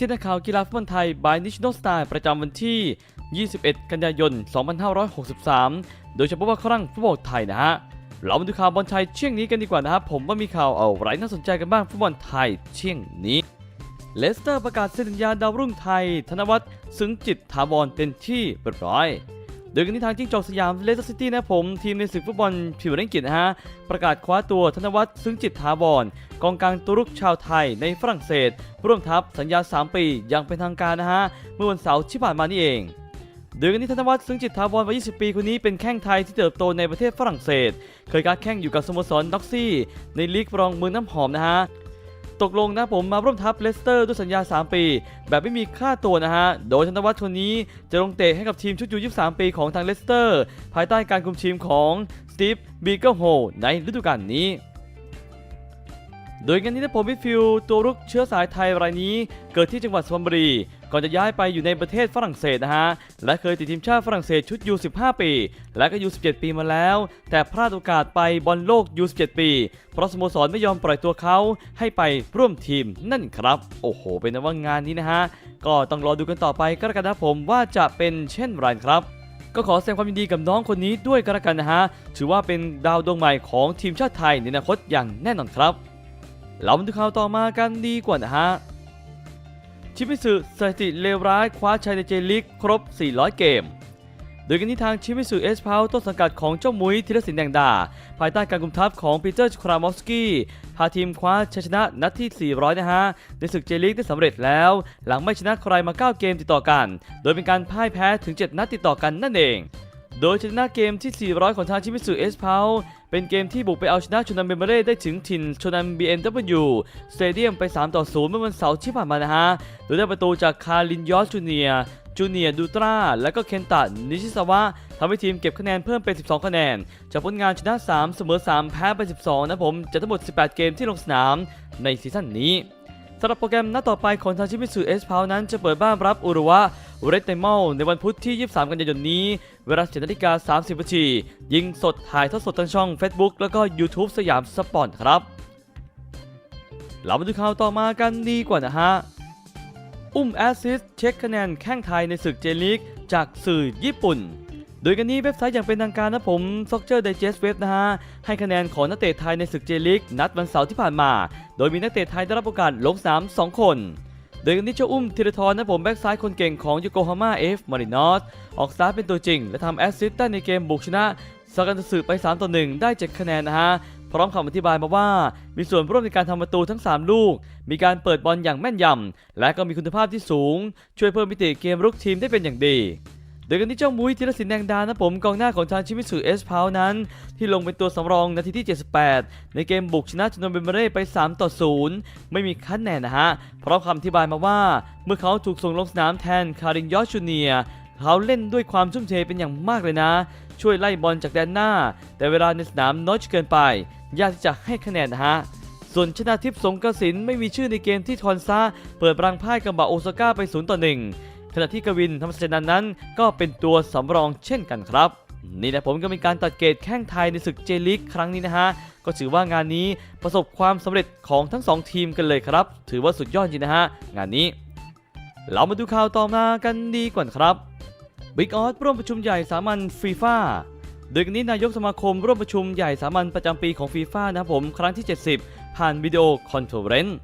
ที่นักข่าวกีฬาฟุตบอลไทยบายนิชโนสไตล์ประจำวันที่ 21 กันยายน 2563 โดยเฉพาะว่าครั้งฟุตบอลไทยนะฮะ เรามาดูข่าวบอลไทยเชี่ยงนี้กันดีกว่านะครับ ผมว่ามีข่าวเอาไรน่าสนใจกันบ้างฟุตบอลไทยเชี่ยงนี้ เลสเตอร์ประกาศเซ็นสัญญาดาวรุ่งไทย ธนวัฒน์ ซึ้งจิตถาวรเป็นที่เรียบร้อย ดยกันที่ทางจิ้งจอกสยามเลสเตอร์ซิตี้นะผม ทีมในศึกฟุตบอลพรีเมียร์ลีกอังกฤษนะฮะ ประกาศคว้าตัวธนวัฒน์ซึ้งจิตถาวรกองกลางตัวรุกชาวไทยในฝรั่งเศส ร่วมทัพสัญญา 3 ปีอย่างเป็นทางการนะฮะ เมื่อวันเสาร์ที่ผ่านมานี่เองโดยกันที่ธนวัฒน์ซึ้งจิตถาวรวัย 20 ปีคนนี้เป็นแข้งไทยที่เติบโตในประเทศฝรั่งเศส เคยการแข่งอยู่กับสโมสรด็อกซี่ ในลีกรองเมืองน้ำหอมนะฮะ ตกลงนะผมมาร่วมทัพเลสเตอร์ด้วยสัญญา 3 ปี แบบไม่มีค่าตัวนะฮะ โดยธนวัฒน์คนนี้จะลงเตะให้กับทีมชุดยู23 ปีของทางเลสเตอร์ ภายใต้การคุมทีมของสตีฟบีเกิลโฮในฤดูกาลนี้โดยกันนี้นะผมมิฟิลตัวรุกเชื้อสายไทยรายนี้ เกิดที่จังหวัดสุพรรณบุรี ก่อนจะย้ายไปอยู่ในประเทศฝรั่งเศสนะฮะ และเคยติดทีมชาติฝรั่งเศสชุดยู15 ปี และก็ยู17 ปีมาแล้ว แต่พลาดโอกาสไปบอลโลกยู17 ปี เพราะสโมสรไม่ยอมปล่อยตัวเขาให้ไปร่วมทีมนั่นครับ โอ้โห เป็นนว่างานนี้นะฮะ ก็ต้องรอดูกันต่อไปก็แล้วกันนะผมว่าจะเป็นเช่นไรครับก็ขอแสดงความยินดีกับน้องคนนี้ด้วยกันละกันนะฮะ ถือว่าเป็นดาวดวงใหม่ของทีมชาติไทยในอนาคตอย่างแน่นอนครับ เรามาดูข่าวต่อมากันดีกว่านะฮะ ชิมิสึสถิติเลวร้ายคว้าชัยในเจลิกครบ 400 เกม โดยกันที่ทางชิมิสึเอสพาวต้นสังกัดของเจ้ามุ้ยธีรศิลป์แดงดา ภายใต้การกุมทัพของปีเตอร์ครามอฟสกี้พาทีมคว้าชัยชนะนัดที่ 400 นะฮะ ในศึกเจลิกได้สำเร็จแล้ว หลังไม่ชนะใครมา 9 เกมติดต่อกัน โดยเป็นการพ่ายแพ้ถึง 7 นัดติดต่อกันนั่นเองโดยชนะเกมที่ 400 ของทางชิมิสึเอสพาว เป็นเกมที่บุกไปเอาชนะชนันเบเบเร่ได้ถึงถิ่นชนัน BMW สเตเดียมไป 3 ต่อ 0 เมื่อวันเสาร์ที่ผ่านมานะฮะ โดยได้ประตูจากคารินยอสจูเนียจูเนียดูตรา และก็เคนตะนิชิซาวะทำให้ทีมเก็บคะแนนเพิ่มเป็น 12 คะแนน จากผลงานชนะ 3 เสมอ 3 แพ้ไป 12 นะผม จะทั้งหมด 18 เกมที่ลงสนามในซีซั่นนี้ สำหรับโปรแกรมนัดต่อไปของทางชิมิสึเอสพาวนั้นจะเปิดบ้านรับอุรุวะเรตเตมอลในวันพุธที่ 23 กันยายนนี้ เวลา7นาฬิกา 30นาทียิงสดถ่ายทอดสดทางช่อง Facebook แล้วก็ YouTube สยามสปอร์ตครับเรามาดูข่าวต่อมากันดีกว่านะฮะ อุ้มแอสซิสเช็คคะแนนแข้งไทยในศึกเจลีกจากสื่อญี่ปุ่น โดยกันนี้เว็บไซต์อย่างเป็นทางการนะผม Soccer Digest Web นะฮะ ให้คะแนนของนักเตะไทยในศึกเจลีกนัดวันเสาร์ที่ผ่านมา โดยมีนักเตะไทยได้รับโอกาสลงสนาม2 คน โดยกันนี้เจ้าอุ้มธีรทรนะผมแบ็กซ้ายคนเก่งของยูโกฮาม่าเอฟมารินอสออกสตาร์เป็นตัวจริง และทำแอสซิสต์ได้ในเกมบุกชนะซากันตสึไป3ต่อ1ได้7คะแนนนะฮะพร้อมคำอธิบายมาว่า มีส่วนร่วมในการทำประตูทั้ง 3 ลูก มีการเปิดบอลอย่างแม่นยำ และก็มีคุณภาพที่สูง ช่วยเพิ่มมิติเกมรุกทีมได้เป็นอย่างดี โดยกันที่เจ้ามุ้ยธีรศิลป์แดงดานะผมกองหน้าของทางชิมิสึเอสพาวนั้น ที่ลงเป็นตัวสำรองนาทีที่ 78 ในเกมบุกชนะชนนเบมเบเร่ไป 3 ต่อ 0 ไม่มีคะแนนนะฮะ เพร้อมคำอธิบายมาว่า เมื่อเขาถูกส่งลงสนามแทนคารินยอสจูเนียเขาเล่นด้วยความชุ่มเทเป็นอย่างมากเลยนะ ช่วยไล่บอลจากแดนหน้า แต่เวลาในสนามน้อยเกินไป ยากที่จะให้คะแนนนะฮะส่วนชนะทิพย์สงกระสินไม่มีชื่อในเกมที่ทอนซาเปิดรังพ่ายกับบาโอซาก้าไป 0 ต่อ 1 ณะที่กวินธรรมสัจจนันท์นั้น ก็เป็นตัวสำรองเช่นกันครับ นี่นะผมก็มีการตัดเกรดแข้งไทยในศึกเจลิกครั้งนี้นะฮะก็ถือว่างานนี้ประสบความสำเร็จของทั้งสองทีมกันเลยครับ ถือว่าสุดยอดจริงนะฮะงานนี้ เรามาดูข่าวต่อมากันดีกว่าครับบิ๊กออสร่วมประชุมใหญ่สามัญฟีฟ่าโดยกันนี้นายกสมาคมร่วมประชุมใหญ่สามัญประจำปีของฟีฟ่านะครับผมครั้งที่ 70 ผ่านวิดีโอคอนเฟอเรนซ์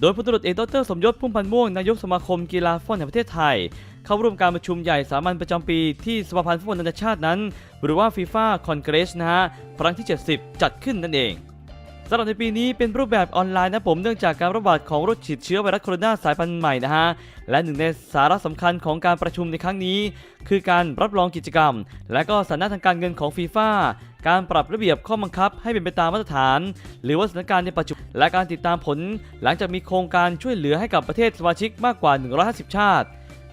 โดยพลตรวจเอกดรสมยศพุ่มพันธ์ม่วงนายกสมาคมกีฬาฟุตบอลแห่งประเทศไทย เข้าร่วมการประชุมใหญ่สามัญประจำปีที่สมาพันธ์ฟุตบอลนานาชาตินั้น หรือว่าฟีฟ่าคอนเกรสนะฮะครั้งที่ 70 จัดขึ้นนั่นเอง สำหรับในปีนี้เป็นรูปแบบออนไลน์นะผมเนื่องจากการระบาดของโรคฉีดเชื้อไวรัสโคโรนาสายพันธุ์ใหม่นะฮะ และหนึ่งในสาระสำคัญของการประชุมในครั้งนี้ คือการรับรองกิจกรรม และก็สถานะทางการเงินของฟีฟ่าการปรับระเบียบข้อบังคับให้เป็นไปตามมาตรฐาน หรือว่าสถานการณ์ในปัจจุบันและการติดตามผล หลังจากมีโครงการช่วยเหลือให้กับประเทศสมาชิกมากกว่า 150 ชาติ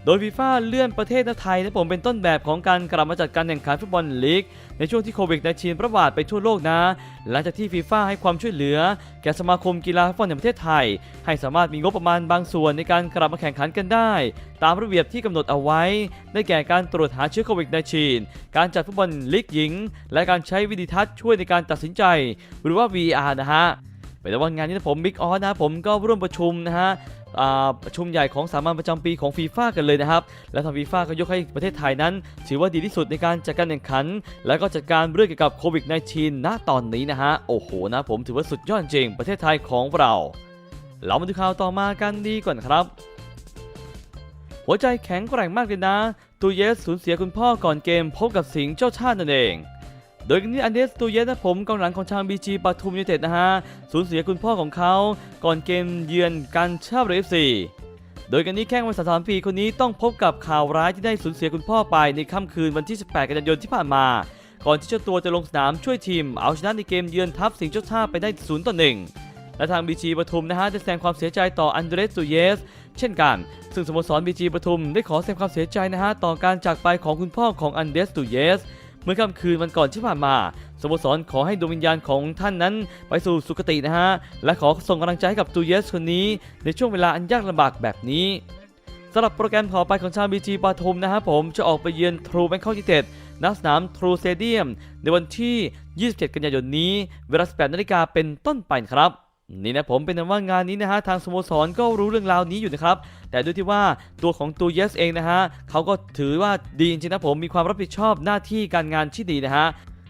โดยฟีฟ่าเลื่อนประเทศไทยนะผมเป็นต้นแบบของการกลับมาจัดการแข่งขันฟุตบอลลีก ในช่วงที่โควิด -19 ระบาดไปทั่วโลกนะ หลังจากที่ฟีฟ่าให้ความช่วยเหลือ แก่สมาคมกีฬาฟุตบอลแห่งประเทศไทย ให้สามารถมีงบประมาณบางส่วนในการกลับมาแข่งขันกันได้ ตามระเบียบที่กำหนดเอาไว้ ได้แก่การตรวจหาเชื้อโควิด -19 การจัดฟุตบอลลีกหญิง และการใช้วิธีทัศน์ช่วยในการตัดสินใจ หรือว่า VR นะฮะเป็นแต่ว่างานนี้ผมบิ๊กออสนะผมก็ร่วมประชุมนะฮะ ชุมใหญ่ของสามัญประจำปีของฟีฟ่ากันเลยนะครับ และทางฟีฟ่าก็ยกให้ประเทศไทยนั้น ถือว่าดีที่สุดในการจัดการแข่งขัน และก็จัดการเรื่องเกี่ยวกับโควิด -19 ณตอนนี้นะฮะ โอ้โหนะผมถือว่าสุดยอดจริงประเทศไทยของเรา เรามาดูข่าวต่อมากันดีก่อนครับ หัวใจแข็งแกร่งมากเลยนะตูเยสสูญเสียคุณพ่อก่อนเกมพบกับสิงห์เจ้าชาตินั่นเอง โดยกันนี้อันเดสตูเยสนะผมกองหลังของทางบีจีปทุมยูไนเต็ดนะฮะสูญเสียคุณพ่อของเขา ก่อนเกมเยือนการชาบเอฟซีโดยกันนี้แข้งวัย33ปีคนนี้ต้องพบกับข่าวร้ายที่ได้สูญเสียคุณพ่อไปในค่ำคืนวันที่ 18 กันยายนที่ผ่านมา ก่อนที่เจ้าตัวจะลงสนามช่วยทีม เอาชนะในเกมเยือนทัพสิงห์เจ้าท่าไปได้0ต่อ1และทางบีจีปทุมนะฮะได้แสดงความเสียใจต่ออันเดรสตูเยส เช่นกัน ซึ่งสโมสรบีจีปทุมได้ขอแสดงความเสียใจนะฮะต่อการจากไปของคุณพ่อของอันเดรสตูเยส เมื่อค่ำคืนวันก่อนที่ผ่านมาสโมสรขอให้ดวงวิญญาณของท่านนั้น ไปสู่สุคตินะฮะ และขอส่งกำลังใจให้กับตูเยสคนนี้ ในช่วงเวลาอันยากลำบากแบบนี้สำหรับโปรแกรมต่อไปของชาวบีจีปทุมนะฮะผมจะออกไปเยือนทรูแบงคอกยูเต็ดณสนามทรูสเตเดียมในวันที่ 27 กันยายนนี้ เวลา 18นาฬิกาเป็นต้นไปครับ นี่นะผมเป็นนั้นว่างานนี้นะฮะทางสโมสรก็รู้เรื่องราวนี้อยู่นะครับ แต่ด้วยที่ว่าตัวของตัวเยสเองนะฮะเขาก็ถือว่าดีจริงนะผมมีความรับผิดชอบหน้าที่การงานที่ดีนะฮะ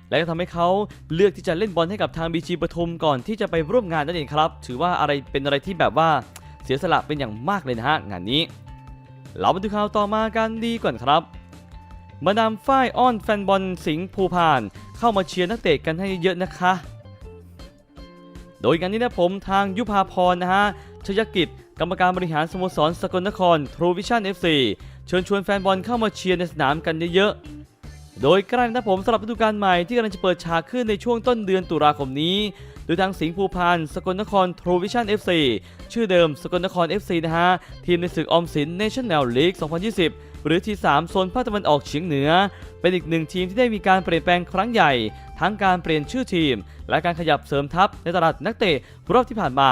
และก็ทำให้เขาเลือกที่จะเล่นบอลให้กับทางบีจีปทุมก่อนที่จะไปร่วมงานนั่นเองครับ ถือว่าอะไรเป็นอะไรที่แบบว่าเสียสละเป็นอย่างมากเลยนะฮะงานนี้ เรามาดูข่าวต่อมากันดีก่อนครับมาดามฝ้ายอ้อนแฟนบอลสิงห์ภูพาน เข้ามาเชียร์นักเตะกันให้เยอะนะคะ โดยงานนี้นะผมทางยุพาพรนะฮะชยกิจกรรมการบริหารสโมสรสกลนครทรูวิชั่น FC เชิญชวนแฟนบอลเข้ามาเชียร์ในสนามกันเยอะๆ โดยใกล้นะผมสำหรับฤดูกาลใหม่ที่กำลังจะเปิดฉากขึ้นในช่วงต้นเดือนตุลาคมนี้โดยทางสิงห์ภูพานสกลนครทรูวิชั่น FC ชื่อเดิมสกลนคร FC นะฮะ ทีมในศึกออมสิน National League 2020 หรือที่ 3 โซนภาคตะวันออกเฉียงเหนือ เป็นอีกหนึ่งทีมที่ได้มีการเปลี่ยนแปลงครั้งใหญ่ ทั้งการเปลี่ยนชื่อทีม และการขยับเสริมทัพในตลาดนักเตะรอบที่ผ่านมา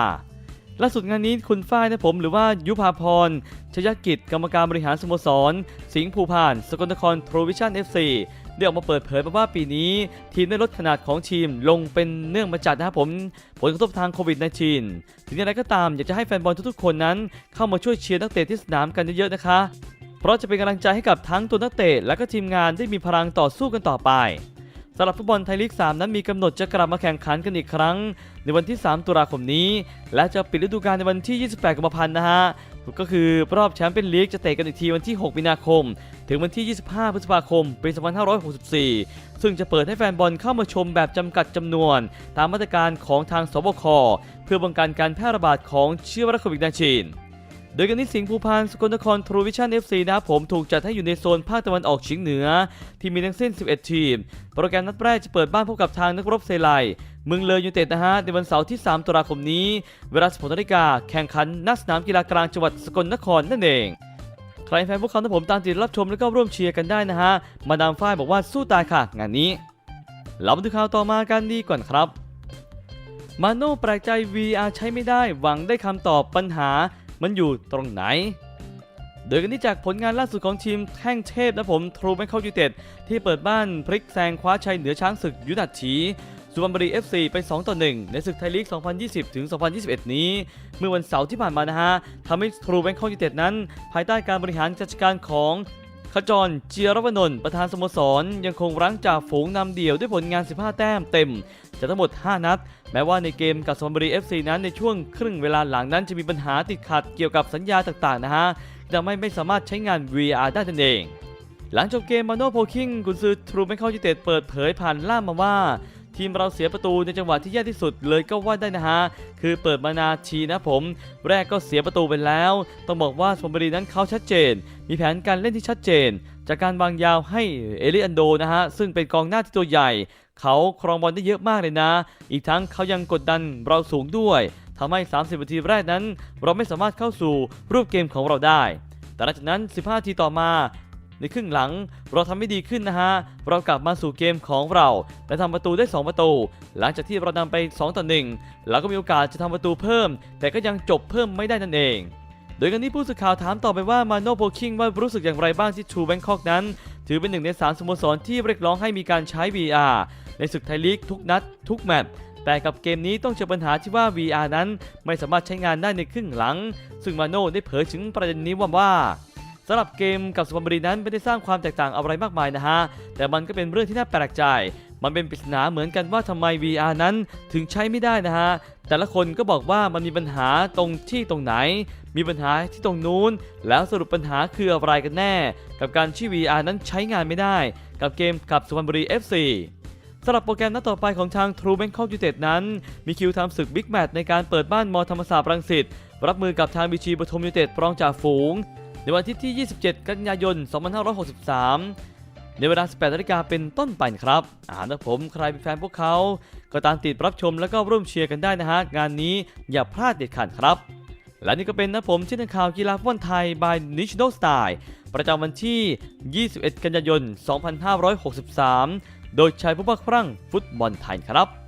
ล่าสุดงานนี้คุณฝ้ายนะผมหรือว่ายุพาพรชยกิจกรรมการบริหารสโมสร สิงห์ภูพาน สกลนครโทรวิชั่น FC ได้ออกมาเปิดเผยมาว่าปีนี้ทีมได้ลดขนาดของทีมลงเป็นเนื่องมาจากนะครับผมผลกระทบทางโควิด -19 ถึงอย่างไรก็ตามอยากจะให้แฟนบอลทุกๆคนนั้น เข้ามาช่วยเชียร์นักเตะที่สนามกันเยอะๆนะคะ เพราะจะเป็นกำลังใจให้กับทั้งตัวนักเตะและก็ทีมงานได้มีพลังต่อสู้กันต่อไป สำหรับฟุตบอลไทยลีก 3 นั้นมีกำหนดจะกลับมาแข่งขันกันอีกครั้ง ในวันที่ 3 ตุลาคมนี้ และจะปิดฤดูกาลในวันที่ 28 กุมภาพันธ์นะฮะก็คือรอบแชมเปี้ยนลีกจะเตะกันอีกทีวันที่ 6 มีนาคม ถึงวันที่ 25 พฤษภาคม ปี 2564 ซึ่งจะเปิดให้แฟนบอลเข้ามาชมแบบจำกัดจำนวน ตามมาตรการของทางสบค เพื่อป้องกันการแพร่ระบาดของเชื้อไวรัสโควิด -19 ดยกันนี้สิงห์ภูพานสกลนครทรูวิชั่น FC นะครับผมถูกจัดให้อยู่ในโซนภาคตะวันออกเฉียงเหนือ ที่มีทั้งสิ้น 11 ทีม โปรแกรมนัดแรกจะเปิดบ้านพบกับทางนักรบเซไลเมืองเลยยูเต็ดนะฮะในวันเสาร์ที่ 3 ตุลาคมนี้ เวลา16นาฬิกาแข่งขันณสนามกีฬากลางจังหวัดสกลนครนั่นเองใครแฟนพวกเขานะผมตามติดรับชมแล้วก็ร่วมเชียร์กันได้นะฮะ มาดามฝ้ายบอกว่าสู้ตายค่ะ งานนี้ เรามาดูข่าวต่อมากันดีก่อนครับ มาโน่แปลกใจ VR ใช้ไม่ได้ หวังได้คำตอบปัญหา มันอยู่ตรงไหน โดยกันที่จากผลงานล่าสุดของทีมแท่งเทพนะผมทรูแมคเข้ายูเต็ดที่เปิดบ้านพลิกแซงคว้าชัยเหนือช้างศึกยุทธฉีสุพรรณบุรี FC ไป 2 ต่อ 1 ในศึกไทยลีก 2020 ถึง 2021 นี้ เมื่อวันเสาร์ที่ผ่านมานะฮะทำให้ทรูแมคเข้ายูเต็ดนั้น ภายใต้การบริหารจัดการของขจรเจียรวนนท์ประธานสโมสร ยังคงรั้งจ่าฝูงนำเดี่ยวด้วยผลงาน 15 แต้มเต็ม จากทั้งหมด 5 นัด แม้ว่าในเกมกับสุพรรณบุรี FC นั้นในช่วงครึ่งเวลาหลังนั้นจะมีปัญหาติดขัดเกี่ยวกับสัญญาต่างๆนะฮะทำให้ไม่สามารถใช้งาน VR ได้นั่นเอง หลังจบเกมมาโนโพคิงกุนซือทรูแมคเข้ายูเต็ดเปิดเผยผ่านล่ามมาว่าทีมเราเสียประตูในจังหวะที่แย่ที่สุดเลยก็ว่าได้นะฮะ คือเปิดมานาทีนะผม แรกก็เสียประตูไปแล้ว ต้องบอกว่าสมบุรีนั้นเขาชัดเจน มีแผนการเล่นที่ชัดเจน จากการวางยาวให้เอลิอันโดนะฮะ ซึ่งเป็นกองหน้าที่ตัวใหญ่ เขาครองบอลได้เยอะมากเลยนะ อีกทั้งเขายังกดดันเราสูงด้วยทำให้ 30 นาทีแรกนั้น เราไม่สามารถเข้าสู่รูปเกมของเราได้ แต่หลังจากนั้น 15 นาทีต่อมา ในครึ่งหลังเราทำไม่ดีขึ้นนะฮะ เรากลับมาสู่เกมของเราและทำประตูได้ 2 ประตู หลังจากที่เรานำไป 2 ต่อ1เราก็มีโอกาสจะทำประตูเพิ่ม แต่ก็ยังจบเพิ่มไม่ได้นั่นเอง โดยกันที่ผู้สื่อข่าวถามต่อไปว่ามาโนโพคิงว่ารู้สึกอย่างไรบ้างที่ทูแบงคอกนั้น ถือเป็นหนึ่งในสามสโมสรที่เรียกร้องให้มีการใช้ VR ในศึกไทยลีกทุกนัด ทุกแมตช์แต่กับเกมนี้ต้องเจอปัญหาที่ว่า VR นั้นไม่สามารถใช้งานได้ในครึ่งหลัง ซึ่งมาโน่ได้เผยถึงประเด็นนี้ว่าว่าสำหรับเกมกับสุพรรณบุรีนั้นไม่ได้สร้างความแตกต่างอะไรมากมายนะฮะ แต่มันก็เป็นเรื่องที่น่าแปลกใจ มันเป็นปริศนาเหมือนกันว่าทำไม VR นั้นถึงใช้ไม่ได้นะฮะ แต่ละคนก็บอกว่ามันมีปัญหาตรงที่ตรงไหน มีปัญหาที่ตรงนู้น แล้วสรุปปัญหาคืออะไรกันแน่ กับการที่ VR นั้นใช้งานไม่ได้ กับเกมกับสุพรรณบุรี FC ำหรับโปรแกรมนัดต่อไปของทาง True Bangkok United นั้น มีคิวทำศึกบิ๊กแมตช์ในการเปิดบ้านมอธรรมศาสตร์รังสิตรับมือกับทางบีจีปทุมยูเต็ดรองจ่าฝูง ในวันอาทิตย์ที่ 27 กันยายน 2563 ในเวลา 18นาฬิกาเป็นต้นไปนครับอ่านะผมใครเป็นแฟนพวกเขา ก็ตามติดรับชมแล้วก็ร่วมเชียร์กันได้นะฮะ งานนี้อย่าพลาดเด็ดขาดครับ และนี่ก็เป็นนะผมที่นักข่าวกีฬาฟุตบอลไทย by National Style ประจำวันที่ 21 กันยายน 2563 โดยใช้ผู้บักครั่งฟุตบอลไทยครับ